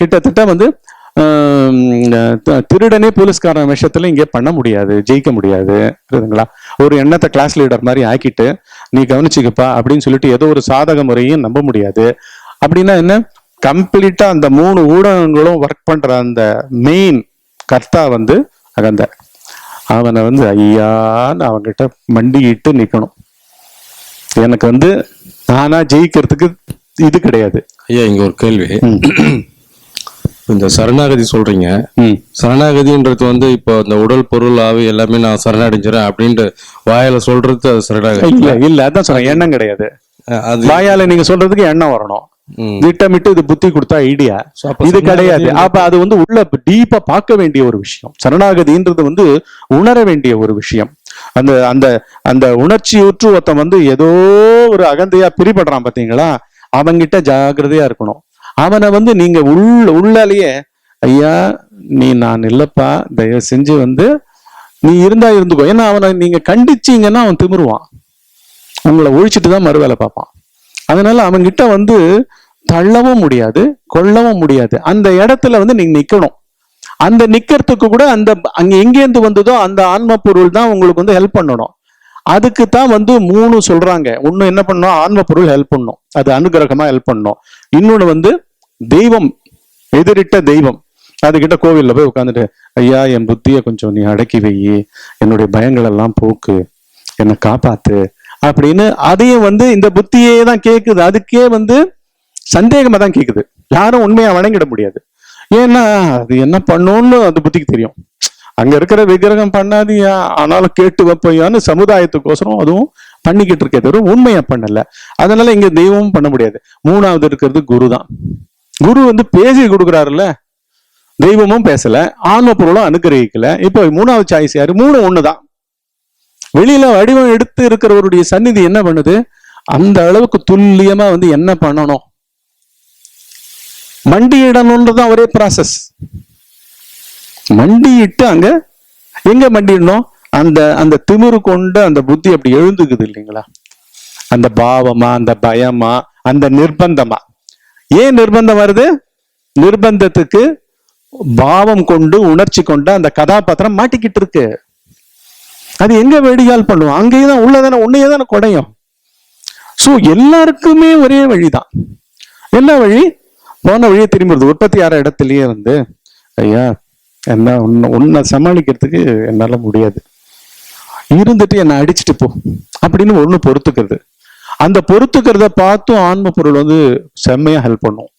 கிட்டத்தட்ட வந்து திருடனே போலீஸ்காரன் விஷயத்துல இங்கே பண்ண முடியாது ஜெயிக்க முடியாது புரியுதுங்களா? ஒரு எண்ணத்தை கிளாஸ் லீடர் மாதிரி ஆக்கிட்டு நீ கவனிச்சுக்கப்பா அப்படின்னு சொல்லிட்டு ஏதோ ஒரு சாதக முறையும் நம்ப முடியாது. அப்படின்னா என்ன? கம்ப்ளீட்டா அந்த மூணு ஊடகங்களும் ஒர்க் பண்ற அந்த மெயின் கர்த்தா வந்து அகந்த. அவனை வந்து ஐயான்னு அவன்கிட்ட மண்டியிட்டு நிக்கணும். எனக்கு வந்து நானா ஜெயிக்கிறதுக்கு இது கிடையாது. ஐயா இங்க ஒரு கேள்வி. இந்த சரணாகதி சொல்றீங்க. சரணாகதின்றது வந்து இப்போ இந்த உடல் பொருள் ஆவி எல்லாமே நான் சரணடைஞ்சிறேன் அப்படின்ட்டு வாயில சொல்றது அது சரணாகதி. இல்ல இல்ல அதான் சொல்றேன் எண்ணம் கிடையாது. அது வாயால நீங்க சொல்றதுக்கு எண்ணம் வரணும். திட்டமிட்டு இது புத்தி கொடுத்தா ஐடியா இது கிடையாது. அப்ப அது வந்து உள்ள டீப்பா பார்க்க வேண்டிய ஒரு விஷயம். சரணாகதின்றது வந்து உணர வேண்டிய ஒரு விஷயம். அந்த அந்த அந்த உணர்ச்சியுற்று ஒருத்தன் வந்து ஏதோ ஒரு அகந்தையா பிரிபடுறான் பாத்தீங்களா? அவங்கிட்ட ஜாக்கிரதையா இருக்கணும். அவனை வந்து நீங்க உள்ள உள்ளாலேயே ஐயா நீ நான் இல்லப்பா தயவு செஞ்சு வந்து நீ இருந்தா இருந்துக்கோ. ஏன்னா அவனை நீங்க கண்டிச்சீங்கன்னா அவன் திமிருவான். உங்களை ஒழிச்சிட்டு தான் மறுவேலை பார்ப்பான். அதனால அவன்கிட்ட வந்து தள்ளவும் முடியாது கொல்லவும் முடியாது. அந்த இடத்துல வந்து நீங்க நிக்கணும். அந்த நிக்கிறதுக்கு கூட அந்த அங்க எங்கேருந்து வந்ததோ அந்த ஆன்ம பொருள் தான் உங்களுக்கு வந்து ஹெல்ப் பண்ணணும். அதுக்கு தான் வந்து மூணு சொல்றாங்க. ஒன்னு என்ன பண்ணணும்? ஆன்ம பொருள் ஹெல்ப் பண்ணும். அது அனுகிரகமா ஹெல்ப் பண்ணும். இன்னொன்னு வந்து தெய்வம் எதிரிட்ட தெய்வம். அதுகிட்ட கோவில்ல போய் உட்காந்துட்டு ஐயா என் புத்தியை கொஞ்சம் நீ அடக்கி வை என்னுடைய பயங்கள் எல்லாம் போக்கு. என்னை காப்பாத்து. அப்படின்னு அதையும் வந்து இந்த புத்தியே தான் கேக்குது. அதுக்கே வந்து சந்தேகமா தான் கேக்குது. யாரும் உண்மையா வணங்கிட முடியாது. ஏன்னா அது என்ன பண்ணும்னு அந்த புத்திக்கு தெரியும். அங்க இருக்கிற விக்கிரகம் பண்ணாதியா. ஆனாலும் கேட்டு வைப்பையான்னு சமுதாயத்துக்கோசரம் அதுவும் பண்ணிக்கிட்டு இருக்கே தவிர உண்மையா பண்ணல. அதனால இங்க தெய்வமும் பண்ண முடியாது. மூணாவது இருக்கிறது குரு தான் குரு வந்து பேசி கொடுக்குறாருல்ல? தெய்வமும் பேசல ஆன்ம பொருளும் அனுகிரகிக்கல இப்போ மூணாவது சாய்ஸ் யாரு? மூணு ஒண்ணுதான். வெளியில வடிவம் எடுத்து இருக்கிறவருடைய சந்நிதி என்ன பண்ணுது? அந்த அளவுக்கு துல்லியமா வந்து என்ன பண்ணணும்? மண்டியிடணும்ன்றதான் ஒரே ப்ராசஸ் மண்டியிட்டு அங்க எங்க மண்டிடணும் அந்த அந்த திமிரு கொண்டு அந்த புத்தி அப்படி எழுந்துக்குது இல்லைங்களா? அந்த பாவமா அந்த பயமா அந்த நிர்பந்தமா. ஏன் நிர்பந்தம் வருது? நிர்பந்தத்துக்கு பாவம் கொண்டு உணர்ச்சி கொண்டு அந்த கதாபாத்திரம் மாட்டிக்கிட்டு இருக்கு. அது எங்க வெடிகால் பண்ணுவோம் அங்கேயே தான் உள்ளதானே உன்னையே தானே குடையும். ஸோ எல்லாருக்குமே ஒரே வழிதான். என்ன வழி? போன வழியை திரும்புறது உற்பத்தி ஆற இடத்துலயே வந்து ஐயா என்ன உன்னை உன்னை சமாளிக்கிறதுக்கு என்னால் முடியாது. இருந்துட்டு என்னை அடிச்சுட்டு போ. அப்படின்னு ஒன்று பொறுத்துக்கிறது. அந்த பொறுத்துக்கிறத பார்த்தும் ஆன்ம பொருள் வந்து செம்மையா ஹெல்ப் பண்ணும்.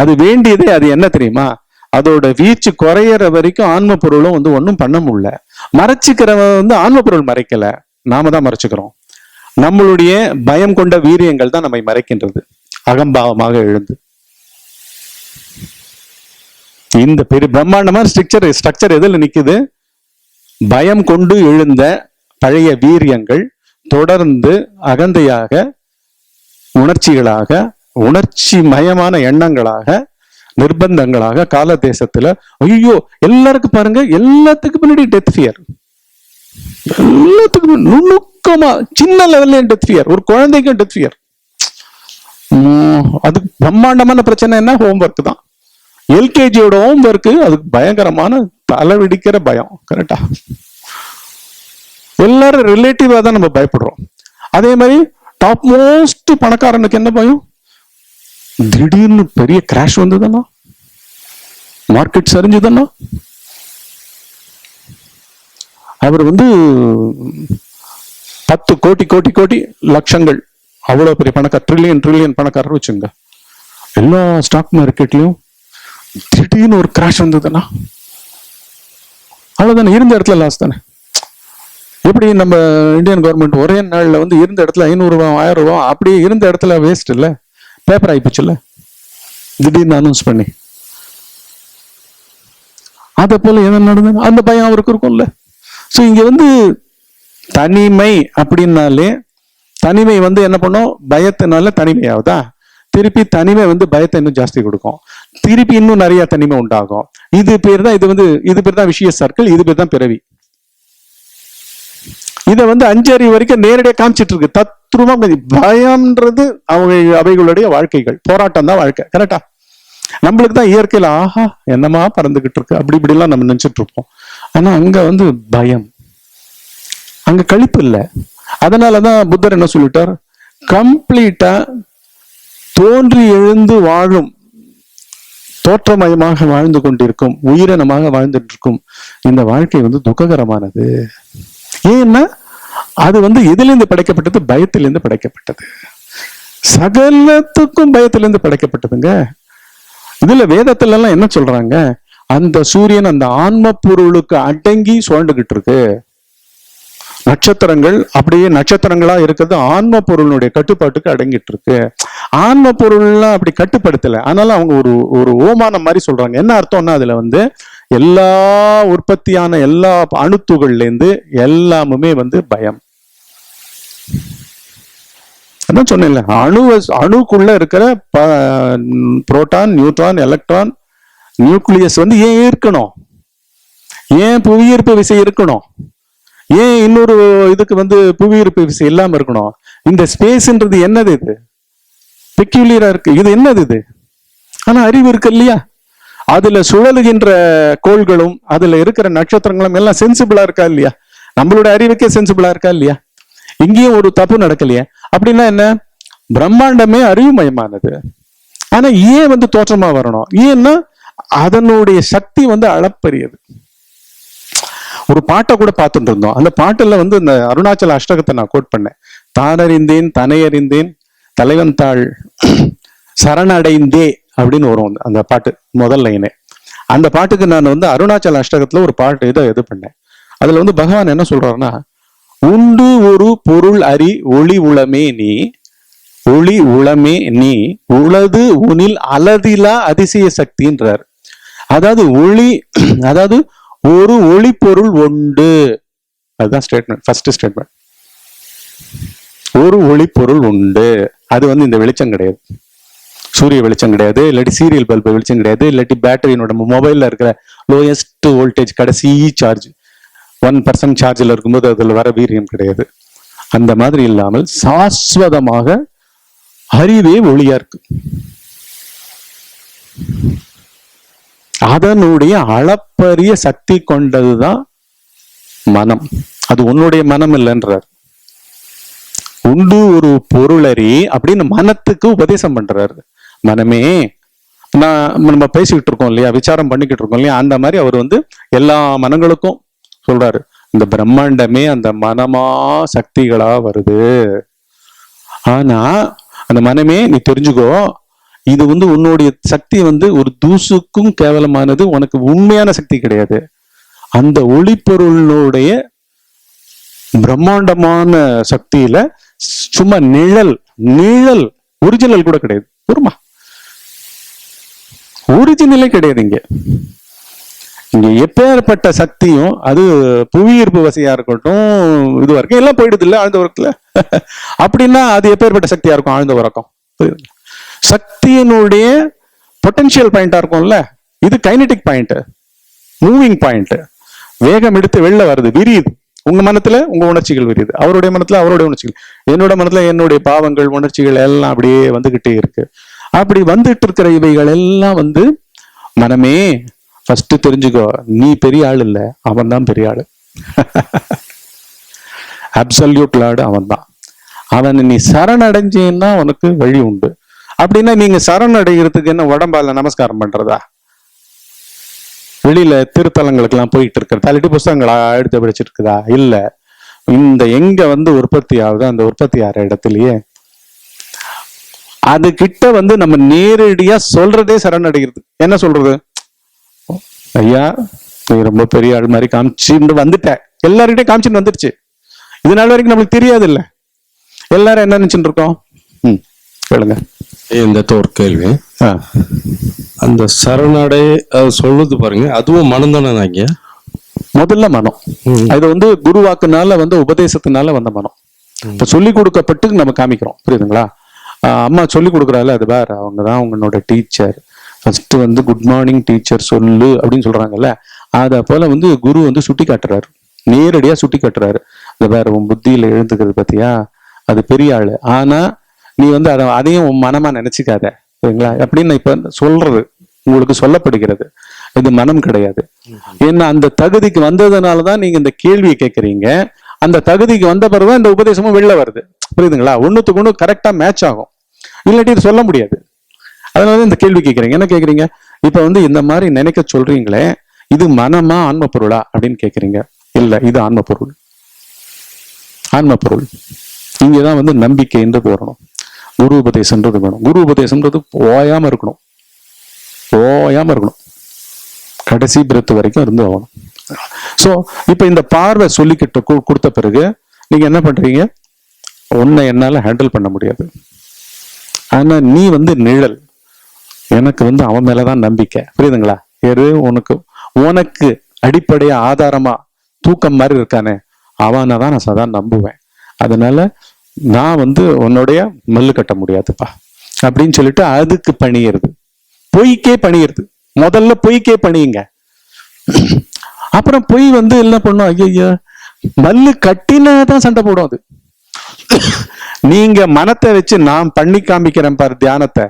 அது வேண்டியதே அது என்ன தெரியுமா? அதோட வீச்சு குறையற வரைக்கும் ஆன்ம பொருளும் வந்து ஒன்றும் பண்ண முடியல. மறைச்சிக்கிறவன் வந்து ஆன்ம பொருள் மறைக்கல. நாம தான் மறைச்சுக்கிறோம். நம்மளுடைய பயம் கொண்ட வீரியங்கள் தான் நம்மை மறைக்கின்றது. அகம்பாவமாக எழுந்து. இந்த பெரிய பிரம்மாண்டமான ஸ்ட்ரக்சர் ஸ்ட்ரக்சர் எதில் நிற்குது பயம் கொண்டு எழுந்த பழைய வீரியங்கள் தொடர்ந்து அகந்தையாக உணர்ச்சிகளாக உணர்ச்சி மயமான எண்ணங்களாக நிர்பந்தங்களாக கால தேசத்துல ஐயோ எல்லாருக்கும் பாருங்க எல்லாத்துக்கும் பின்னாடி டெத் ஃபியர் எல்லாத்துக்கும் நுணுக்கமா சின்ன லெவல்ல டெத் ஃபியர் ஒரு குழந்தைக்கும் டெத் ஃபியர் அது பிரம்மாண்டமான பிரச்சனை என்ன? ஹோம்ஒர்க் தான். எல்கேஜியோட ஹோம்ஒர்க் அதுக்கு பயங்கரமான தலைவிடிக்கிற பயம் கரெக்டா எல்லாரும் ரிலேட்டிவாக தான் நம்ம பயப்படுறோம். அதே மாதிரி டாப் மோஸ்ட் பணக்காரனுக்கு என்ன பயம்? திடீர்னு பெரிய கிராஷ் வந்ததுன்னா? மார்க்கெட் சரிஞ்சுதுன்னா? அவர் வந்து பத்து கோடி கோடி கோடி லட்சங்கள். அவ்வளோ பெரிய பணக்கார ட்ரில்லியன் ட்ரில்லியன் பணக்காரர் வச்சுங்க. எல்லா ஸ்டாக் மார்க்கெட்லையும் திடீர்னு ஒரு கிராஷ் வந்ததுன்னா? அவ்வளோதானே இருந்த இடத்துல லாஸ் தானே? எப்படி நம்ம இந்தியன் கவர்மெண்ட் ஒரே நாளில் வந்து இருந்த இடத்துல ஐநூறு ஆயிரம் ரூபாய் அப்படியே இருந்த இடத்துல வேஸ்ட் இல்லை? பேப்பர் ஆகிப்போச்சுல்ல திடீர்னு அனௌன்ஸ் பண்ணி. அதை போல என்ன நடந்தது அந்த பயம் அவருக்கு இருக்கும்ல. ஸோ இங்கே வந்து தனிமை அப்படின்னாலே தனிமை வந்து என்ன பண்ணும்? பயத்தினால தனிமையாகுதா திருப்பி தனிமை வந்து பயத்தை இன்னும் ஜாஸ்தி கொடுக்கும். திருப்பி இன்னும் நிறைய தனிமை உண்டாகும். இது பேர் தான் இது வந்து இது பேர் தான் விஷய சர்க்கிள் இது பேர் தான் பிறவி. இதை வந்து அஞ்சு அறிவு வரைக்கும் நேரடியாக காமிச்சிட்டு இருக்கு தத்ரூபம் பயம்ன்றது அவங்க அவைகளுடைய வாழ்க்கைகள். போராட்டம் தான் வாழ்க்கை. கரெக்டா நம்மளுக்கு தான் இயற்கையில ஆஹா என்னமா பறந்துகிட்டு இருக்கு அப்படி இப்படிலாம் நம்ம நினைச்சிட்டு இருப்போம் ஆனா அங்க வந்து பயம். அங்க கழிப்பு இல்லை. அதனாலதான் புத்தர் என்ன சொல்லிட்டார்? கம்ப்ளீட்டா தோன்றி எழுந்து வாழும். தோற்றமயமாக வாழ்ந்து கொண்டிருக்கும். உயிரினமாக வாழ்ந்துட்டு இருக்கும் இந்த வாழ்க்கை வந்து துக்ககரமானது. ஏன்னா அது வந்து எதிலிருந்து படைக்கப்பட்டது? பயத்திலிருந்து படைக்கப்பட்டது. சகலத்துக்கும் பயத்திலிருந்து படைக்கப்பட்டதுங்க. இதுல வேதத்துல எல்லாம் என்ன சொல்றாங்க? அந்த சூரியன் அந்த ஆன்ம பொருளுக்கு அடங்கி சுழண்டுகிட்டு இருக்கு நட்சத்திரங்கள் அப்படியே நட்சத்திரங்களா இருக்கிறது ஆன்ம பொருளுடைய கட்டுப்பாட்டுக்கு அடங்கிட்டு இருக்கு ஆன்ம பொருள்லாம் அப்படி கட்டுப்படுத்தல. அதனால அவங்க ஒரு ஒரு ஓமானம் மாதிரி சொல்றாங்க. என்ன அர்த்தம்னா அதுல வந்து எல்லா உற்பத்தியான எல்லா அணுத்துகள்லேருந்து எல்லாமுமே வந்து பயம். அதான் சொன்னேன்ல அணு அணுக்குள்ள இருக்கிற புரோட்டான் நியூட்ரான் எலக்ட்ரான் நியூக்ளியஸ் வந்து ஏன் இருக்கணும்? ஏன் புவியீர்ப்பு விசை இருக்கணும்? ஏன் இன்னொரு இதுக்கு வந்து புவியீர்ப்பு விசை இல்லாம இருக்கணும்? இந்த ஸ்பேஸ்ன்றது என்னது இது? பெக்யூலியரா இருக்கு. இது என்னது இது? ஆனா அறிவு இருக்கு இல்லையா? அதுல சுழலுகின்ற கோள்களும் அதுல இருக்கிற நட்சத்திரங்களும் எல்லாம் சென்சிபிளா இருக்கா இல்லையா? நம்மளோட அறிவுக்கே சென்சிபிளா இருக்கா இல்லையா? இங்கேயும் ஒரு தப்பு நடக்கலையே. அப்படின்னா என்ன? பிரம்மாண்டமே அறிவுமயமானது. ஆனா ஏன் வந்து தோற்றமா வரணும்? ஏன்னா அதனுடைய சக்தி வந்து அளப்பரியது. ஒரு பாட்டை கூட பார்த்துட்டு இருந்தோம். அந்த பாட்டுல வந்து இந்த அருணாச்சல அஷ்டகத்தை நான் கோட் பண்ணேன். தானறிந்தேன் தனையறிந்தேன் தலைவன் தாள் சரணடைந்தே அப்படின்னு வரும் அந்த- அந்த பாட்டு முதல் லைனே அந்த பாட்டுக்கு நான் வந்து அருணாச்சல அஷ்டகத்துல ஒரு பாட்டு இதை இது பண்ணேன். அதுல வந்து பகவான் என்ன சொல்றாருன்னா உண்டு ஒரு பொருள் அறி ஒளி உளமே நீ ஒளி உளமே நீ உளது உனில் அலதிலா அதிசய சக்தின்றார். அதாவது ஒளி அதாவது ஒரு ஒளி பொருள் உண்டு. அதுதான் ஸ்டேட்மெண்ட் ஃபர்ஸ்ட் ஸ்டேட்மெண்ட் ஒரு ஒளி பொருள் உண்டு. அது வந்து இந்த வெளிச்சம் கிடையாது. சூரிய வெளிச்சம் கிடையாது இல்லாட்டி சீரியல் பல்பு வெளிச்சம் கிடையாது இல்லாட்டி பேட்டரியினோட மொபைலில் இருக்கிற லோயஸ்ட் வோல்டேஜ் கடைசி சார்ஜ் ஒன் பர்சன்ட் சார்ஜில் இருக்கும்போது அதுல வர வீரியம் கிடையாது. அந்த மாதிரி இல்லாமல் சாஸ்வதமாக அறிவே ஒளியா இருக்கு. அதனுடைய அளப்பரிய சக்தி கொண்டதுதான் மனம். அது உன்னுடைய மனம் இல்லைன்றார். உண்டு ஒரு பொருளறி அப்படின்னு மனத்துக்கு உபதேசம் பண்றாரு. மனமே நான் நம்ம பேசிக்கிட்டு இருக்கோம் இல்லையா? விசாரம் பண்ணிக்கிட்டு இருக்கோம் இல்லையா? அந்த மாதிரி அவர் வந்து எல்லா மனங்களுக்கும் சொல்றாரு. இந்த பிரம்மாண்டமே அந்த மனமா சக்திகளா வருது. ஆனா அந்த மனமே நீ தெரிஞ்சுக்கோ இது வந்து உன்னுடைய சக்தி வந்து ஒரு தூசுக்கும் கேவலமானது உனக்கு உண்மையான சக்தி கிடையாது. அந்த ஒளிப்பொருளுடைய பிரம்மாண்டமான சக்தியில சும்மா நிழல் நிழல் ஒரிஜினல் கூட கிடையாது. பொறுமா? ஒரிஜினலே கிடையாது இங்க. இங்க எப்பேற்பட்ட சக்தியும் அது புவியீர்ப்பு வசையா இருக்கட்டும் இது இருக்கும் எல்லாம் போயிடுது இல்லை ஆழ்ந்த உறக்கத்துல? அப்படின்னா அது எப்பேற்பட்ட சக்தியா இருக்கும்? ஆழ்ந்த உறக்கம். சக்தியினுடைய பொட்டன்ஷியல் பாயிண்டா இருக்கும்ல? இது கைனடிக் பாயிண்ட் மூவிங் பாயிண்ட் வேகம் எடுத்து வெளில வருது விரியுது. உங்க மனத்துல உங்க உணர்ச்சிகள் விரியுது. அவருடைய மனத்துல அவருடைய உணர்ச்சிகள். என்னோட மனத்துல என்னுடைய பாவங்கள் உணர்ச்சிகள் எல்லாம் அப்படியே வந்துகிட்டே இருக்கு. அப்படி வந்துட்டு இருக்கிற இவைகள் எல்லாம் வந்து மனமே ஃபர்ஸ்ட் தெரிஞ்சுக்கோ நீ பெரிய ஆள் இல்ல அவன் தான் பெரிய ஆள். அப்சல்யூட் லார்டு அவன் தான் அவன் நீ சரணடைஞ்சேன்னா உனக்கு வழி உண்டு. அப்படின்னா நீங்க சரணடைகிறதுக்கு என்ன உடம்பால நமஸ்காரம் பண்றதா? வெளியில திருத்தலங்களுக்கெல்லாம் போயிட்டு இருக்கிற தள்ளிட்டு புஸ்தகங்களா எடுத்து படிச்சிருக்குதா? இல்லை இல்ல இந்த எங்க வந்து உற்பத்தி ஆகுதோ அந்த உற்பத்தி ஆகிற இடத்துலயே அது கிட்ட வந்து நம்ம நேரடியா சொல்றதே சரணடைகிறது. என்ன சொல்றது? ஐயா நீ ரொம்ப பெரிய ஆள் மாதிரி காமிச்சுட்டு வந்துட்ட. எல்லார்கிட்டயும் காமிச்சுட்டு வந்துருச்சு இது நாள் வரைக்கும் நம்மளுக்கு தெரியாது இல்ல எல்லாரும் என்ன நினைச்சுட்டு இருக்கோம்? ம் கேளுங்க. இந்த ஒரு கேள்வி. அந்த சரணடை சொல்லுது பாருங்க. அதுவும் மனம் தானே ஐயா முதல்ல மனம். அது வந்து குருவாக்குனால வந்து உபதேசத்தினால வந்த மனம். இப்ப சொல்லி கொடுக்கப்பட்டு நம்ம காமிக்கிறோம். புரியுதுங்களா? அம்மா சொல்லி கொடுக்குறாள் அது வேற. அவங்க தான் உங்களோட டீச்சர் ஃபர்ஸ்ட் வந்து குட் மார்னிங் டீச்சர் சொல்லு அப்படின்னு சொல்றாங்கல்ல. அத போல வந்து குரு வந்து சுட்டி காட்டுறாரு. நேரடியா சுட்டி காட்டுறாரு. அது வேற உன் புத்தியில எழுந்துக்கிறது பத்தியா? அது பெரிய ஆளு. ஆனா நீ வந்து அதை அதையும் உன் மனமா நினைச்சுக்காத. சரிங்களா? அப்படின்னு இப்ப சொல்றது உங்களுக்கு சொல்லப்படுகிறது. இது மனம் கிடையாது. ஏன்னா அந்த தகுதிக்கு வந்ததுனால தான் நீங்க இந்த கேள்வியை கேட்கறீங்க. அந்த தகுதிக்கு வந்த பிறகுதான் இந்த உபதேசமும் வெளில வருது. புரியுதுங்களா? ஒன்றுத்துக்கு ஒன்று கரெக்டாக மேட்ச் ஆகும். இல்லாட்டி இது சொல்ல முடியாது. அதனால இந்த கேள்வி கேட்குறீங்க என்ன கேட்குறீங்க? இப்போ வந்து இந்த மாதிரி நினைக்க சொல்றீங்களே இது மனமா ஆன்ம பொருளா அப்படின்னு கேட்குறீங்க. இல்லை இது ஆன்ம பொருள். ஆன்ம பொருள். இங்கதான் வந்து நம்பிக்கைன்றது வரணும் குரு உபதேசன்றது வேணும். குரு உபதேசன்றது ஓயாம இருக்கணும். ஓயாம இருக்கணும். கடைசி பிறத்து வரைக்கும் இருந்து ஆகணும். ஸோ இப்போ இந்த பார்வை சொல்லிக்கிட்ட கொடுத்த பிறகு நீங்க என்ன பண்றீங்க? உன்னை என்னால் ஹேண்டில் பண்ண முடியாது. ஆனால் நீ வந்து நிழல். எனக்கு வந்து அவன் மேலே தான் நம்பிக்கை. புரியுதுங்களா? எது? உனக்கு உனக்கு அடிப்படையாக ஆதாரமாக தூக்கம் மாதிரி இருக்கானே அவனை தான் நான் சதா நம்புவேன். அதனால நான் வந்து உன்னுடைய மல்லு கட்ட முடியாதுப்பா. அப்படின்னு சொல்லிட்டு அதுக்கு பணியிறது. பொய்க்கே பணியிறது. முதல்ல பொய்க்கே பணியுங்க. அப்புறம் பொய் வந்து என்ன பண்ணும்? ஐயோ மல்லு கட்டினா தான் சண்டை போடும் அது. நீங்க மனத்தை வச்சு நான் பண்ணி காமிக்கிறேன் பாரு தியானத்தை.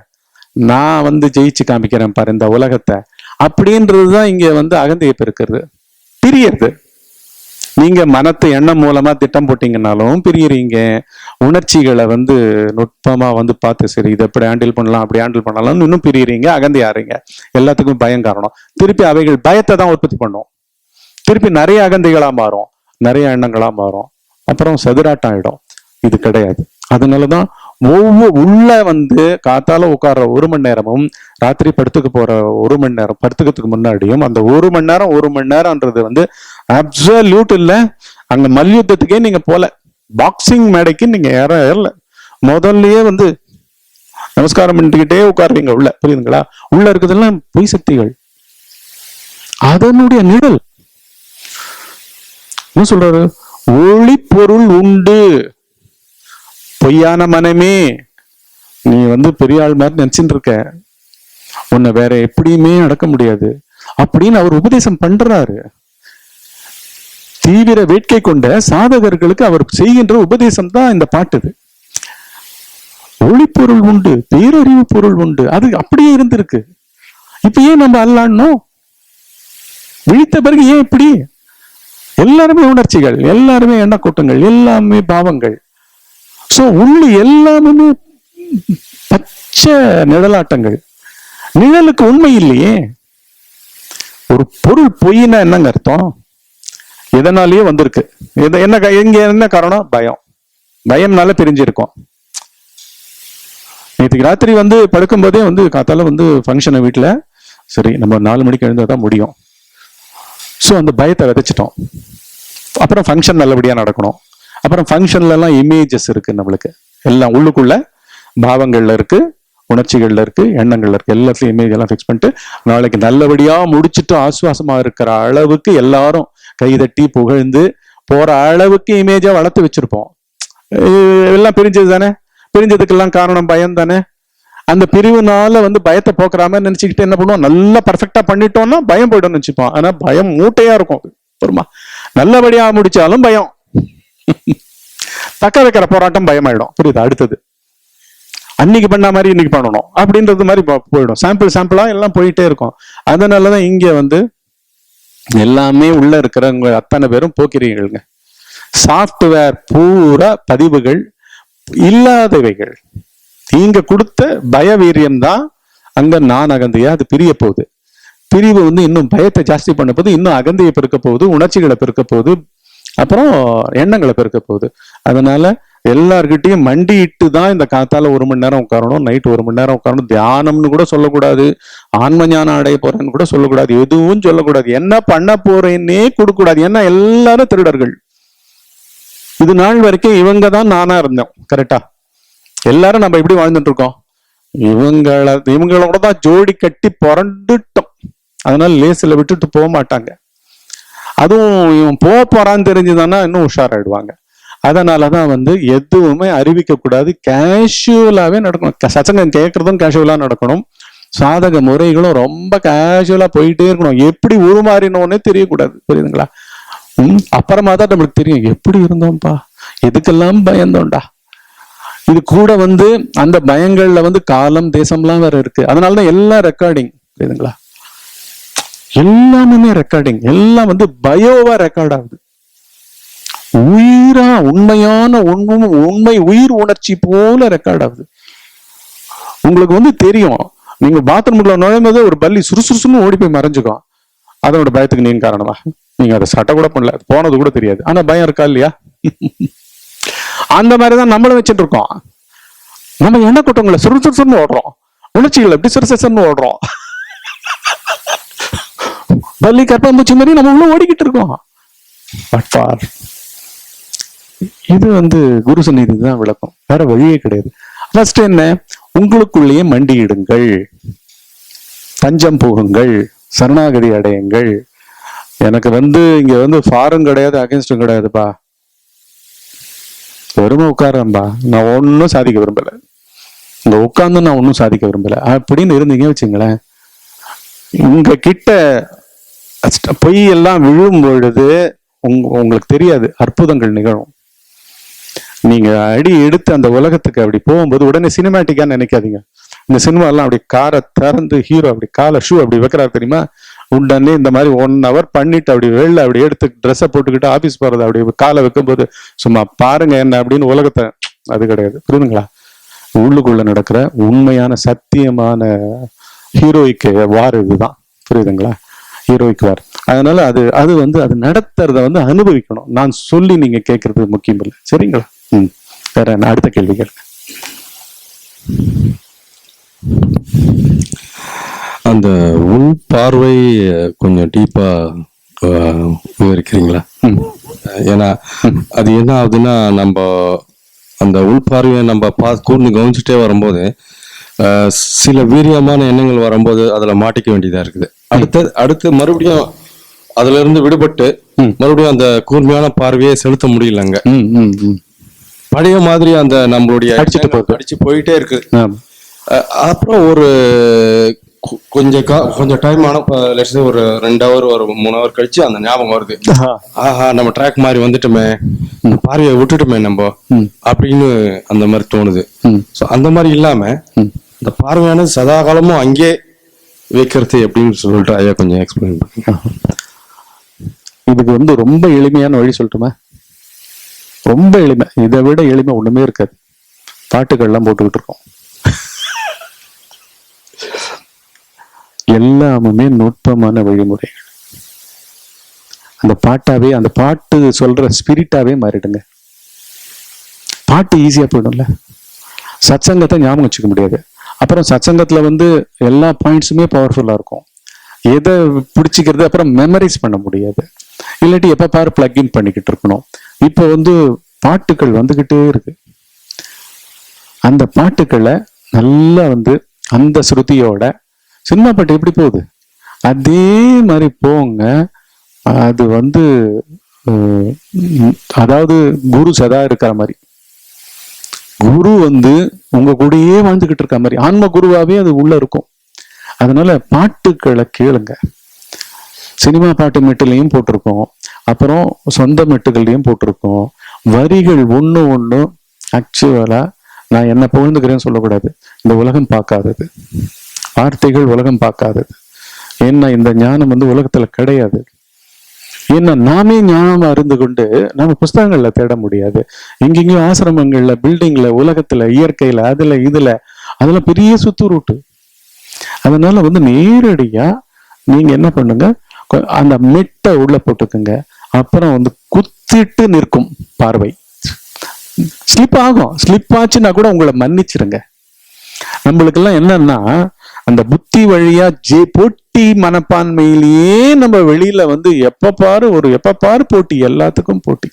நான் வந்து ஜெயிச்சு காமிக்கிறேன் பாரு இந்த உலகத்தை. அப்படின்றதுதான் இங்க வந்து அகந்தையை பெருக்கிறது பிரியறது. நீங்க மனத்தை எண்ணம் மூலமா திட்டம் போட்டீங்கன்னாலும் பிரியறீங்க. உணர்ச்சிகளை வந்து நுட்பமா வந்து பார்த்து சரி இதை எப்படி ஹேண்டில் பண்ணலாம் அப்படி ஹேண்டில் பண்ணலாம் இன்னும் பிரியறீங்க அகந்தி ஆறீங்க எல்லாத்துக்கும் பயம் காரணம். திருப்பி அவைகள் பயத்தை தான் உற்பத்தி பண்ணும். திருப்பி நிறைய அகந்தைகளா மாறும். நிறைய எண்ணங்களா மாறும். அப்புறம் சதுராட்டம் ஆயிடும். இது கிடையாது. அதனாலதான் ஒவ்வொரு உள்ள வந்து காத்தால உட்கார்ற ஒரு மணி நேரமும் ராத்திரி படுத்துக்க போற ஒரு மணி நேரம் படுத்துக்கிறதுக்கு முன்னாடியும் அந்த ஒரு மணி நேரம் ஒரு மணி நேரம்ன்றது வந்து அப்சல்யூட் இல்ல. அங்க மல்யுத்தத்துக்கே நீங்க போல. பாக்ஸிங் மேடைக்கு நீங்க ஏற ஏறல. முதல்லயே வந்து நமஸ்காரம் பண்ணிக்கிட்டே உட்காருவீங்க உள்ள. புரியுதுங்களா? உள்ள இருக்கிறதெல்லாம் பொய் சக்திகள். அதனுடைய நிழல். என்ன சொல்றாரு? ஒளி பொருள் உண்டு. பொய்யான மனமே நீ வந்து பெரிய ஆள் மாதிரி நினைச்சுட்டு இருக்க உன்னை வேற எப்படியுமே அடக்க முடியாது. அப்படின்னு அவர் உபதேசம் பண்றாரு. தீவிர வேட்கை கொண்ட சாதகர்களுக்கு அவர் செய்கின்ற உபதேசம் தான் இந்த பாட்டுது ஒளிப்பொருள் உண்டு பேரறிவு பொருள் உண்டு அது அப்படியே இருந்திருக்கு. இப்ப ஏன் நம்ம அல்லாடணும் விழித்த பிறகு ஏன் இப்படி? எல்லாருமே உணர்ச்சிகள் எல்லாருமே எண்ணக்கூட்டங்கள் எல்லாமே பாவங்கள். ஸோ உள்ளு எல்லாமே பச்சை நிழலாட்டங்கள். நிழலுக்கு உண்மை இல்லையே. ஒரு பொருள் பொய்னா என்னங்க அர்த்தம்? எதனாலயே வந்திருக்கு. என்ன கா- எங்க என்ன காரணம்? பயம். பயம்னால பிரிஞ்சிருக்கோம். நேற்றுக்கு ராத்திரி வந்து படுக்கும்போதே வந்து காத்தால வந்து ஃபங்க்ஷனை வீட்டுல சரி நம்ம நாலு மணிக்கு எழுந்தாதான் முடியும். ஸோ அந்த பயத்தை விதைச்சிட்டோம். அப்புறம் ஃபங்க்ஷன் நல்லபடியா நடக்கணும். அப்புறம் ஃபங்க்ஷன்லலாம் இமேஜஸ் இருக்கு நம்மளுக்கு. எல்லாம் உள்ளுக்குள்ள பாவங்கள்ல இருக்கு உணர்ச்சிகள்ல இருக்கு எண்ணங்கள்ல இருக்கு. எல்லாத்துலயும் இமேஜ் எல்லாம் ஃபிக்ஸ் பண்ணிட்டு நாளைக்கு நல்லபடியா முடிச்சிட்டு ஆசுவாசமா இருக்கிற அளவுக்கு எல்லாரும் கைதட்டி புகழ்ந்து போற அளவுக்கு இமேஜா வளர்த்து வச்சிருப்போம். எல்லாம் பிரிஞ்சது தானே? பிரிஞ்சதுக்கெல்லாம் காரணம் பயம் தானே? அந்த பிரிவுனால வந்து பயத்தை போக்குறாம நினைச்சுக்கிட்டு என்ன பண்ணுவோம்? நல்லா பர்ஃபெக்டா பண்ணிட்டோம்னா பயம் போயிடும் நினைச்சுப்போம். ஆனா பயம் மூட்டையா இருக்கும். அது. பொறுமா நல்லபடியா முடிச்சாலும் பயம். தக்க வைக்கிற போராட்டம் பயமாயிடும். புரியுது? அடுத்தது. அன்னைக்கு பண்ண மாதிரி இன்னைக்கு பண்ணணும். அப்படின்றது மாதிரி போயிடும். சாம்பிள் சாம்பிளா எல்லாம் போயிட்டே இருக்கும். அதனாலதான் இங்க வந்து எல்லாமே உள்ள இருக்கிறவங்க அத்தனை பேரும் போக்கிறீங்களுங்க சாஃப்ட்வேர் பூரா பதிவுகள் இல்லாதவைகள். நீங்க கொடுத்த பய வீரியம் தான் அங்க நான் அகந்தையா அது பிரிய போகுது. பிரிவு வந்து இன்னும் பயத்தை ஜாஸ்தி பண்ண போது இன்னும் அகந்தையை பெருக்க போகுது உணர்ச்சிகளை பெருக்க போகுது அப்புறம் எண்ணங்களை பெருக்க போகுது. அதனால எல்லார்கிட்டயும் மண்டியிட்டு தான் இந்த காத்தால ஒரு மணி நேரம் உட்காரணும் நைட் ஒரு மணி நேரம் உட்காரணும். தியானம்னு கூட சொல்லக்கூடாது. ஆன்ம ஞானம் அடைய போறேன்னு கூட சொல்லக்கூடாது. எதுவும் சொல்லக்கூடாது. என்ன பண்ண போறேன்னே கொடுக்கக்கூடாது. ஏன்னா எல்லாரும் திருடர்கள். இது நாள் வரைக்கும் இவங்க தான் நானா இருந்தோம் கரெக்டா எல்லாரும் நம்ம எப்படி வாழ்ந்துட்டு இருக்கோம்? இவங்கள இவங்களோட தான் ஜோடி கட்டி புரண்டுட்டோம். அதனால லேசில் விட்டுட்டு போக மாட்டாங்க. அதுவும் இவன் போக போறான்னு தெரிஞ்சுதானா இன்னும் உஷாராயிடுவாங்க. அதனாலதான் வந்து எதுவுமே அறிவிக்க கூடாது கேஷுவலாவே நடக்கணும். க- சத்சங்கம் கேட்கறதும் கேஷுவலா நடக்கணும். சாதக முறைகளும் ரொம்ப கேஷுவலா போயிட்டே இருக்கணும். எப்படி உருமாறினோன்னே தெரியக்கூடாது. புரியுதுங்களா? ம், அப்புறமா தான் நம்மளுக்கு தெரியும். எப்படி இருந்தோம்ப்பா எதுக்கெல்லாம் பயந்தோம்டா இது கூட வந்து அந்த பயங்கள்ல வந்து காலம் தேசம்லாம் வேற இருக்கு. அதனாலதான் எல்லாம் ரெக்கார்டிங் புரியுதுங்களா? எல்லாமே ரெக்கார்டிங் எல்லாம் வந்து பயோவா ரெக்கார்ட் ஆகுது. உயிரா உண்மையான உண்மை உண்மை உயிர் உணர்ச்சி போல ரெக்கார்ட் ஆகுது. உங்களுக்கு வந்து தெரியும். நீங்க பாத்ரூம்ல நுழையும் போது ஒரு பள்ளி சுறுசுறுசுன்னு ஓடி போய் மறைஞ்சுக்கும். அதோட பயத்துக்கு நீங்க காரணமா? நீங்க அதை சட்டை கூட பண்ணல. போனது கூட தெரியாது. ஆனா பயம் இருக்கா இல்லையா? அந்த மாதிரிதான் நம்மளும் வச்சுட்டு இருக்கோம். நம்ம என்ன கூட்டங்களை சுறுசுறுசுன்னு ஓடுறோம். உணர்ச்சிகள் எப்படி சுறுசுறுன்னு ஓடுறோம்? பள்ளி கற்பாம்பூச்சி மாதிரி நம்ம உள்ள ஓடிக்கிட்டு இருக்கோம். பட் ஃபார் இது வந்து குரு சந்நிதி தான் விளக்கம். வேற வழியே கிடையாது. ஃபர்ஸ்ட் என்ன? உங்களுக்குள்ளேயே மண்டியிடுங்கள். தஞ்சம் போகுங்கள். சரணாகதி அடையுங்கள். எனக்கு வந்து இங்க வந்து ஃபாரும் கிடையாது அகேன்ஸ்டும் கிடையாதுப்பா. வெறுமை உட்காரம்பா நான் ஒன்றும் சாதிக்க விரும்பல. இங்க உட்கார்ந்து நான் ஒன்றும் சாதிக்க விரும்பல. அப்படின்னு இருந்தீங்க வச்சுங்களேன். உங்க கிட்ட பொய் எல்லாம் விழும் பொழுது உங் உங்களுக்கு தெரியாது அற்புதங்கள் நிகழும். நீங்க அடி எடுத்து அந்த உலகத்துக்கு அப்படி போகும்போது உடனே சினிமேட்டிக்கா நினைக்காதீங்க. இந்த சினிமா எல்லாம் அப்படி காரை திறந்து ஹீரோ அப்படி காலை ஷூ அப்படி வைக்கிறாரு தெரியுமா? உடனே இந்த மாதிரி ஒன் ஹவர் பண்ணிட்டு அப்படி வெளில அப்படி எடுத்து ட்ரெஸ்ஸை போட்டுக்கிட்டு ஆபீஸ் போறது அப்படி காலை வைக்கும்போது சும்மா பாருங்க என்ன அப்படின்னு உலகத்தை அது கிடையாது. புரியுதுங்களா? உள்ளுக்குள்ள நடக்கிற உண்மையான சத்தியமான ஹீரோய்க்கு வார் இதுதான். புரியுதுங்களா? ஹீரோய்க்கு வார் அதனால அது அது வந்து அது நடத்துறத வந்து அனுபவிக்கணும். நான் சொல்லி நீங்க கேட்கறது முக்கியம் இல்லை. சரிங்களா? ம். வேற அடுத்த கேள்வி கேளுங்க அந்த உள் பார்வை கொஞ்சம் டீப்பா விவரிக்கிறீங்களா? ஏன்னா அது என்ன ஆகுதுன்னா நம்ம அந்த உள் பார்வையை நம்ம பா கூர்ந்து கவனிச்சுட்டே வரும்போது சில வீரியமான எண்ணங்கள் வரும்போது அதுல மாட்டிக்க வேண்டியதா இருக்குது. அடுத்து அடுத்து மறுபடியும் அதுல இருந்து விடுபட்டு மறுபடியும் அந்த கூர்மையான பார்வையை செலுத்த முடியலங்க. பழைய மாதிரி அந்த நம்மளுடைய அடிச்சிட்டு. அடிச்சு போயிட்டே இருக்கு. அப்புறம் ஒரு கொஞ்சம் கா கொஞ்சம் டைம் ஆன லட்ச ஒரு ரெண்டு ஹவர் ஒரு மூணு ஹவர் கழிச்சு அந்த ஞாபகம் வருது. ஆஹா. நம்ம ட்ராக் மாதிரி வந்துட்டோமே. பார்வையை விட்டுட்டோமே நம்ம. அப்படின்னு அந்த மாதிரி தோணுது. ஸோ அந்த மாதிரி இல்லாம. இந்த பார்வையானது சதா காலமும் அங்கே வைக்கிறது எப்படின்னு சொல்லிட்டு ஐயா கொஞ்சம் எக்ஸ்பிளைன் பண்ணுங்க. இதுக்கு வந்து ரொம்ப எளிமையான வழி சொல்லட்டுமா? ரொம்ப எளிமை. இதை விட எளிமை ஒண்ணுமே இருக்காது. பாட்டுகள்லாம் போட்டுக்கிட்டு இருக்கோம். எல்லாமுமே நுட்பமான வழிமுறைகள். அந்த பாட்டாவே அந்த பாட்டு சொல்ற ஸ்பிரிட்டாவே மாறிடுங்க. பாட்டு ஈஸியா போயிடும்ல. சத்சங்கத்தை ஞாபகம் வச்சுக்க முடியாது. அப்புறம் சச்சங்கத்தில் வந்து எல்லா பாயிண்ட்ஸுமே பவர்ஃபுல்லாக இருக்கும். எதை பிடிச்சிக்கிறது அப்புறம் மெமரைஸ் பண்ண முடியாது. இல்லாட்டி எப்போ பாரு பிளக்இன் பண்ணிக்கிட்டு இருக்கணும். இப்போ வந்து பாட்டுகள் வந்துக்கிட்டே இருக்கு. அந்த பாட்டுக்களை நல்லா வந்து அந்த ஸ்ருதியோட சினிமா பாட்டு எப்படி போகுது? அதே மாதிரி போங்க. அது வந்து அதாவது குரு சதா இருக்கிற மாதிரி. குரு வந்து உங்க கூடயே வாழ்ந்துகிட்டு இருக்க மாதிரி ஆன்ம குருவாவே அது உள்ள இருக்கும். அதனால பாட்டுக்களை கேளுங்க. சினிமா பாட்டு மெட்டுலையும் போட்டிருக்கோம். அப்புறம் சொந்த மெட்டுகள்லையும் போட்டிருக்கோம். வரிகள் ஒன்று ஒன்று ஆக்சுவலா நான் என்ன புகழ்ந்துக்கிறேன்னு சொல்லக்கூடாது. இந்த உலகம் பார்க்காதது. வார்த்தைகள் உலகம் பார்க்காதது. ஏன்னா இந்த ஞானம் வந்து உலகத்துல கிடையாது. ஏன்னா நாமே ஞானம் அறிந்து கொண்டு நம்ம புஸ்தகங்கள்ல தேட முடியாது. எங்கெங்கயோ ஆசிரமங்கள்ல பில்டிங்ல உலகத்துல இயற்கையில அதுல இதுல அதெல்லாம் பெரிய சுத்து ரூட்டு. அதனால வந்து நேரடியா நீங்க என்ன பண்ணுங்க அந்த மெட்டை உள்ள போட்டுக்குங்க. அப்புறம் வந்து குத்திட்டு நிற்கும் பார்வை. ஸ்லிப் ஆகும். ஸ்லிப் ஆச்சுன்னா கூட உங்களை மன்னிச்சிருங்க. நம்மளுக்கெல்லாம் என்னன்னா அந்த புத்தி வழியா ஜே போட்டி மனப்பான்மையிலேயே நம்ம வெளியில வந்து எப்ப பாரு ஒரு எப்ப பாரு போட்டி எல்லாத்துக்கும் போட்டி.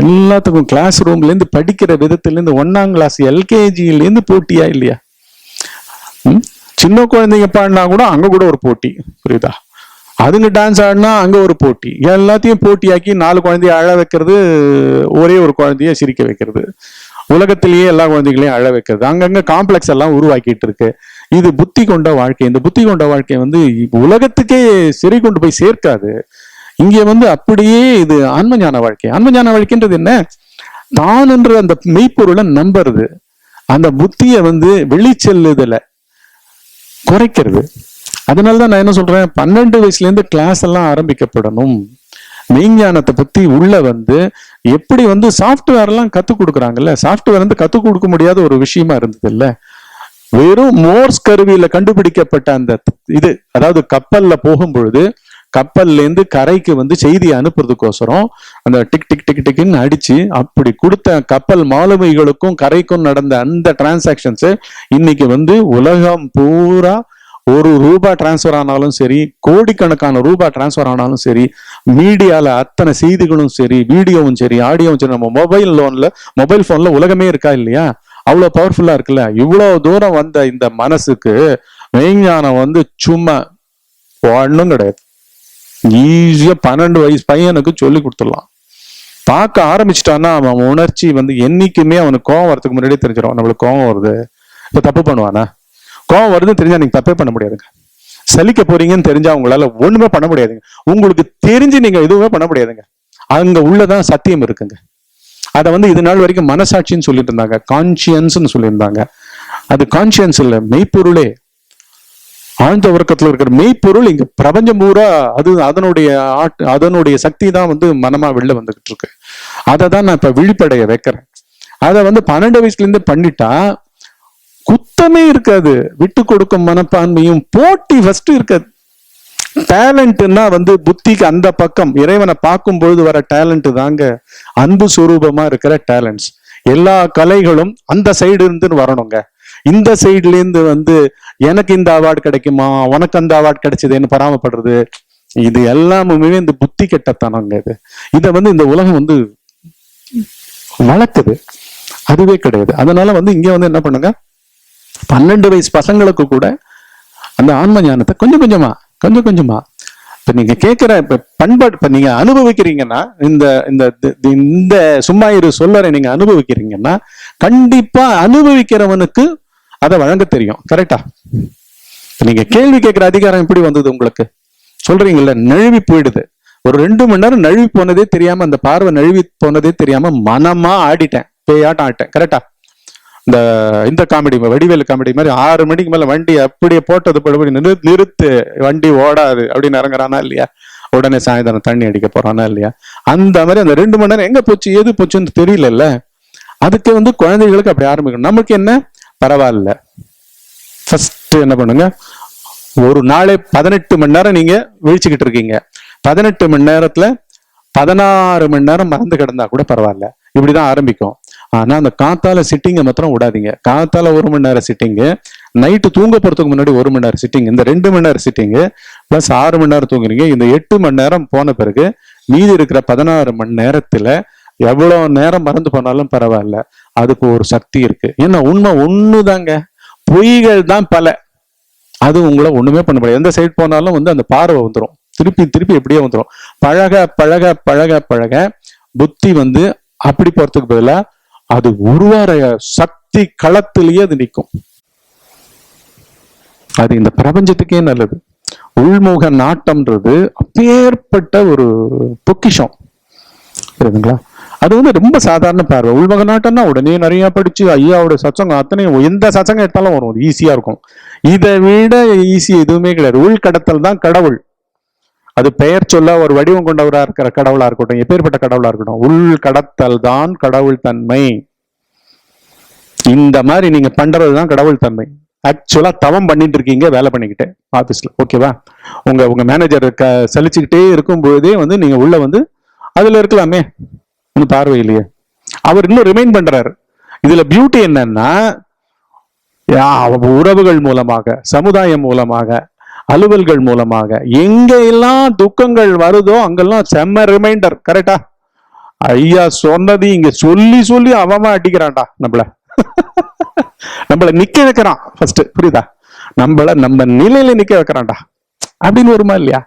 எல்லாத்துக்கும் கிளாஸ் ரூம்ல இருந்து படிக்கிற விதத்துல இருந்து ஒன்னாம் கிளாஸ் எல்கேஜில இருந்து போட்டியா இல்லையா? சின்ன குழந்தைங்க பாடினா கூட அங்க கூட ஒரு போட்டி புரியுதா? அதுங்க டான்ஸ் ஆடினா அங்க ஒரு போட்டி. எல்லாத்தையும் போட்டியாக்கி நாலு குழந்தைய அழ வைக்கிறது ஒரே ஒரு குழந்தைய சிரிக்க வைக்கிறது. உலகத்திலேயே எல்லா குழந்தைகளையும் அழ வைக்கிறது. அங்கங்க காம்ப்ளெக்ஸ் எல்லாம் உருவாக்கிட்டு இருக்கு. இது புத்தி கொண்ட வாழ்க்கை. இந்த புத்தி கொண்ட வாழ்க்கை வந்து உலகத்துக்கே சிறை கொண்டு போய் சேர்க்காது. இங்கே வந்து அப்படியே இது ஆன்மஞான வாழ்க்கை. ஆன்மஞான வாழ்க்கைன்றது என்ன? தான் என்ற அந்த மெய்ப்பொருளை நம்புறது. அந்த புத்தியை வந்து வெளிச்செல்லுதல குறைக்கிறது. அதனாலதான் நான் என்ன சொல்றேன்? பன்னெண்டு வயசுல இருந்து கிளாஸ் எல்லாம் ஆரம்பிக்கப்படணும். மெய்ஞானத்தை பத்தி உள்ள வந்து எப்படி வந்து சாஃப்ட்வேர் எல்லாம் கத்து கொடுக்குறாங்கல்ல? சாஃப்ட்வேர் வந்து கற்றுக் கொடுக்க முடியாத ஒரு விஷயமா இருந்தது இல்லை வெறும் மோர்ஸ் கருவியில கண்டுபிடிக்கப்பட்ட அந்த இது அதாவது கப்பல்ல போகும் பொழுது கப்பல்ல இருந்து கரைக்கு வந்து செய்தி அனுப்புறதுக்கோசரம் அந்த டிக் டிக் டிக் டிக்னு அடிச்சு அப்படி கொடுத்த கப்பல் மாலுமிகளுக்கும் கரைக்கும் நடந்த அந்த டிரான்சாக்ஷன்ஸ் இன்னைக்கு வந்து உலகம் பூரா ஒரு ரூபா டிரான்ஸ்ஃபர் ஆனாலும் சரி கோடிக்கணக்கான ரூபா டிரான்ஸ்ஃபர் ஆனாலும் சரி மீடியால அத்தனை செய்திகளும் சரி வீடியோவும் சரி ஆடியோவும் சரி நம்ம மொபைல் லோன்ல மொபைல் போன்ல உலகமே இருக்கா இல்லையா? அவ்வளோ பவர்ஃபுல்லாக இருக்குல்ல? இவ்வளோ தூரம் வந்த இந்த மனசுக்கு மெய்ஞானம் வந்து சும்மா ஒன்றும் கிடையாது. ஈஸியாக பன்னெண்டு வயசு பையனுக்கு சொல்லி கொடுத்துடலாம். பார்க்க ஆரம்பிச்சிட்டான்னா அவன் உணர்ச்சி வந்து என்னைக்குமே அவனுக்கு கோவம் வரதுக்கு முன்னாடியே தெரிஞ்சிடும். நம்மளுக்கு கோவம் வருது. இப்போ தப்பு பண்ணுவானா? கோவம் வருதுன்னு தெரிஞ்சா நீங்கள் தப்பே பண்ண முடியாதுங்க. சலிக்க போறீங்கன்னு தெரிஞ்சா உங்களால ஒண்ணுமே பண்ண முடியாதுங்க. உங்களுக்கு தெரிஞ்சு நீங்க எதுவுமே பண்ண முடியாதுங்க. அங்க உள்ளதான் சத்தியம் இருக்குங்க. அதை வந்து இது நாள் வரைக்கும் மனசாட்சின்னு சொல்லிட்டு இருந்தாங்க கான்சியன்ஸ்னு சொல்லியிருந்தாங்க. அது கான்சியன்ஸ் இல்லை மெய்ப்பொருளே. ஆழ்ந்த உறக்கத்தில் இருக்கிற மெய்ப்பொருள் இங்க பிரபஞ்சம் பூரா அது அதனுடைய ஆட் அதனுடைய சக்தி தான் வந்து மனமா வெளில வந்துகிட்டு இருக்கு அதை தான் நான் இப்ப விழிப்படைய வைக்கிறேன். அதை வந்து பன்னெண்டு வயசுல இருந்து பண்ணிட்டா குத்தமே இருக்காது. விட்டு கொடுக்கும் மனப்பான்மையும் போட்டி ஃபர்ஸ்ட் இருக்காது. டேலண்ட்னா வந்து புத்திக்கு அந்த பக்கம். இறைவனை பார்க்கும் பொழுது வர டேலண்ட் தாங்க அன்பு சுரூபமா இருக்கிற டேலண்ட்ஸ் எல்லா கலைகளும் அந்த சைடு இருந்து வரணுங்க. இந்த சைடுல இருந்து வந்து எனக்கு இந்த அவார்டு கிடைக்குமா? உனக்கு அந்த அவார்டு கிடைச்சதுன்னு பராமப்படுறது? இது எல்லாமுமே இந்த புத்தி கெட்டத்தனங்க இது. இதை வந்து இந்த உலகம் வந்து வளர்க்குது. அதுவே கிடையாது. அதனால வந்து இங்க வந்து என்ன பண்ணுங்க? பன்னெண்டு வயசு பசங்களுக்கு கூட அந்த ஆன்ம ஞானத்தை கொஞ்சம் கொஞ்சமா கொஞ்சம் கொஞ்சமா. இப்ப நீங்க கேட்கிற இப்ப பண்பாடு இப்ப நீங்க அனுபவிக்கிறீங்கன்னா இந்த இந்த தி- இந்த சும்மா இரு சொல்லரை நீங்க அனுபவிக்கிறீங்கன்னா கண்டிப்பா அனுபவிக்கிறவனுக்கு அதை வழங்க தெரியும். கரெக்டா நீங்க கேள்வி கேட்கிற அதிகாரம் எப்படி வந்தது உங்களுக்கு? சொல்றீங்கல்ல நழுவி போயிடுது. ஒரு ரெண்டு மணி நேரம் நழுவி போனதே தெரியாம அந்த பார்வை நழுவி போனதே தெரியாம மனமா ஆடிட்டேன். பேயாட்டம் ஆட்டேன் கரெக்டா இந்த இந்த காமெடி வடிவேலு காமெடி மாதிரி ஆறு மணிக்கு மேல வண்டி அப்படியே போட்டது படுபடி நிறு நிறுத்து வண்டி ஓடாது அப்படின்னு இறங்குறானா இல்லையா? உடனே சாயந்தரம் தண்ணி அடிக்க போறானா இல்லையா? அந்த மாதிரி அந்த ரெண்டு மணி நேரம் எங்க போச்சு எது போச்சுன்னு தெரியலல்ல. அதுக்கு வந்து குழந்தைகளுக்கு அப்படி ஆரம்பிக்கணும். நமக்கு என்ன? பரவாயில்ல. ஃபர்ஸ்ட் என்ன பண்ணுங்க? ஒரு நாளே பதினெட்டு மணி நேரம் நீங்க விழிச்சுக்கிட்டு இருக்கீங்க. பதினெட்டு மணி நேரத்துல பதினாறு மணி நேரம் மறந்து கிடந்தா கூட பரவாயில்ல. இப்படிதான் ஆரம்பிக்கும். ஆனா அந்த காத்தால சிட்டிங்கை மாத்திரம் விடாதீங்க. காத்தால ஒரு மணி நேரம் சிட்டிங்கு நைட்டு தூங்க போறதுக்கு முன்னாடி ஒரு மணி நேரம் சிட்டிங் இந்த ரெண்டு மணி நேரம் சிட்டிங்கு பிளஸ் ஆறு மணி நேரம் தூங்குறீங்க. இந்த எட்டு மணி நேரம் போன பிறகு மீதி இருக்கிற பதினாறு மணி நேரத்துல எவ்வளோ நேரம் மறந்து போனாலும் பரவாயில்ல. அதுக்கு ஒரு சக்தி இருக்கு. ஏன்னா உண்மை ஒண்ணுதாங்க. பொய்கள் தான் பல. அது உங்களை ஒண்ணுமே பண்ண முடியாது. எந்த சைட் போனாலும் வந்து அந்த பார்வை வந்துடும் திருப்பி திருப்பி எப்படியே வந்துடும் பழக பழக பழக பழக புத்தி வந்து அப்படி போறதுக்கு பதிலாக அது உருவார சக்தி களத்திலேயே அது நிற்கும். அது இந்த பிரபஞ்சத்துக்கே நல்லது. உள்முக நாட்டம்ன்றது அப்பேற்பட்ட ஒரு பொக்கிஷம். புரியுதுங்களா? அது வந்து ரொம்ப சாதாரண பார்வை. உள்முக நாட்டம்னா உடனே நிறைய படிச்சு ஐயாவோட சச்சங்கம் அத்தனை எந்த சச்சங்கம் எடுத்தாலும் வரும். ஈஸியா இருக்கும். இதை விட ஈஸி எதுவுமே கிடையாது. உள்கடத்தல் தான் கடவுள். அது பெயர் சொல்ல ஒரு வடிவம் கொண்டவராக இருக்கிற கடவுளா இருக்கட்டும் எப்பேற்பட்ட கடவுளா இருக்கட்டும் உள் கடத்தல் தான் கடவுள் தன்மை இந்த மாதிரி நீங்க பண்றது தான் கடவுள் தன்மை ஆக்சுவலா தவம் பண்ணிட்டு இருக்கீங்க வேலை பண்ணிக்கிட்டே ஆபீஸ்ல ஓகேவா உங்க உங்க மேனேஜர் க சலிச்சுக்கிட்டே இருக்கும் பொழுதே வந்து நீங்க உள்ள வந்து அதுல இருக்கலாமே. ஒன்றும் பார்வை இல்லையே. அவர் இன்னும் ரிமைண்ட் பண்றாரு. இதுல பியூட்டி என்னன்னா யா, உறவுகள் மூலமாக சமுதாயம் மூலமாக அலுவல்கள் மூலமாக எங்கெல்லாம் துக்கங்கள் வருதோ அங்கெல்லாம் செம்ம ரிமைண்டர் கரெக்டா ஐயா சொன்னது இங்க சொல்லி சொல்லி அவன் அடிக்கிறான்டா நம்மள. நம்மள நிக்க வைக்கிறான் ஃபர்ஸ்ட் புரியுதா? நம்மள நம்ம நிலையில நிக்க வைக்கிறான்டா. அப்படின்னு வருமா இல்லையா?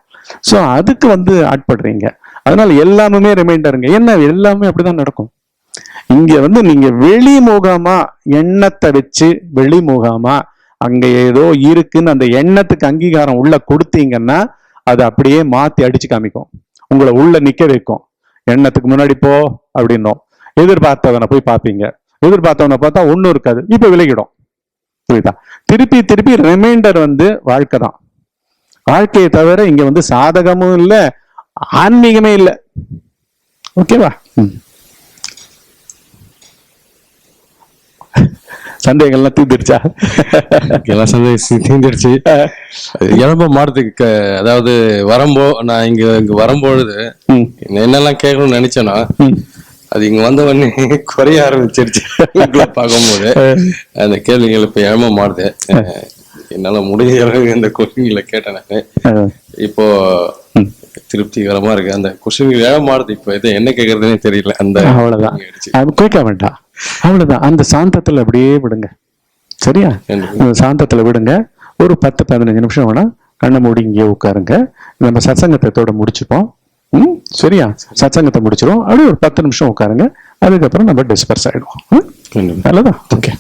சோ அதுக்கு வந்து ஆட்படுறீங்க அதனால எல்லாமே ரிமைண்டருங்க என்ன எல்லாமே அப்படிதான் நடக்கும். இங்க வந்து நீங்க வெளிமுகமா எண்ணத்தை வச்சு வெளிமுகமா அங்கே ஏதோ இருக்குன்னு அந்த எண்ணத்துக்கு அங்கீகாரம் உள்ள கொடுத்தீங்கன்னா அது அப்படியே மாத்தி அடிச்சு காமிக்கும். உங்களை உள்ள நிக்க வைக்கும். எண்ணத்துக்கு முன்னாடி போ அப்படின்னும். எதிர்பார்த்தவனை போய் பார்ப்பீங்க. எதிர்பார்த்தவனை பார்த்தா ஒண்ணும் இருக்காது. இப்ப விலகிடும். புரியுதா? திருப்பி திருப்பி ரிமைண்டர் வந்து வாழ்க்கை தான். வாழ்க்கையை தவிர இங்க வந்து சாதகமும் இல்லை ஆன்மீகமே இல்லை. ஓகேவா சந்தேகங்கள்லாம் தீர்ந்துருச்சா? எல்லாம் சந்தேகம் தீர்ந்துடுச்சு இழம்ப மாறதுக்கு அதாவது வரம்போ நான் இங்க இங்க வரும்பொழுது என்னெல்லாம் கேட்கணும்னு நினைச்சேன்னா. அது இங்க வந்த உடனே குறைய ஆரம்பிச்சிருச்சு. பார்க்கும்போது. அந்த கேள்விகள் இப்ப இழம மாறுது என்னால முடிஞ்ச அளவுக்கு இந்த கொஸ்டின்களை கேட்டேன் இப்போ திருப்திகரமா இருக்கு. அந்த கொஸ்டின்கள் இழ மாறுது இப்போ இது என்ன கேக்குறதுனே தெரியல. அந்த. அது கேட்க வேண்டாம். அவ்வளவுதான். அந்த சாந்தத்துல அப்படியே விடுங்க. சரியா. அந்த சாந்தத்துல விடுங்க. ஒரு பத்து பதினஞ்சு நிமிஷம் வேணா கண்ணை மூடி இங்கே உட்காருங்க. நம்ம சத்சங்கத்தை இதோட முடிச்சுப்போம். ம்? சரியா? சத்சங்கத்தை முடிச்சிரும் அப்படியே ஒரு பத்து நிமிஷம் உட்காருங்க. அதுக்கப்புறம் நம்ம டிஸ்பர்ஸ் ஆயிடுவோம். ம்? நன்றி. நல்லதா? ஓகே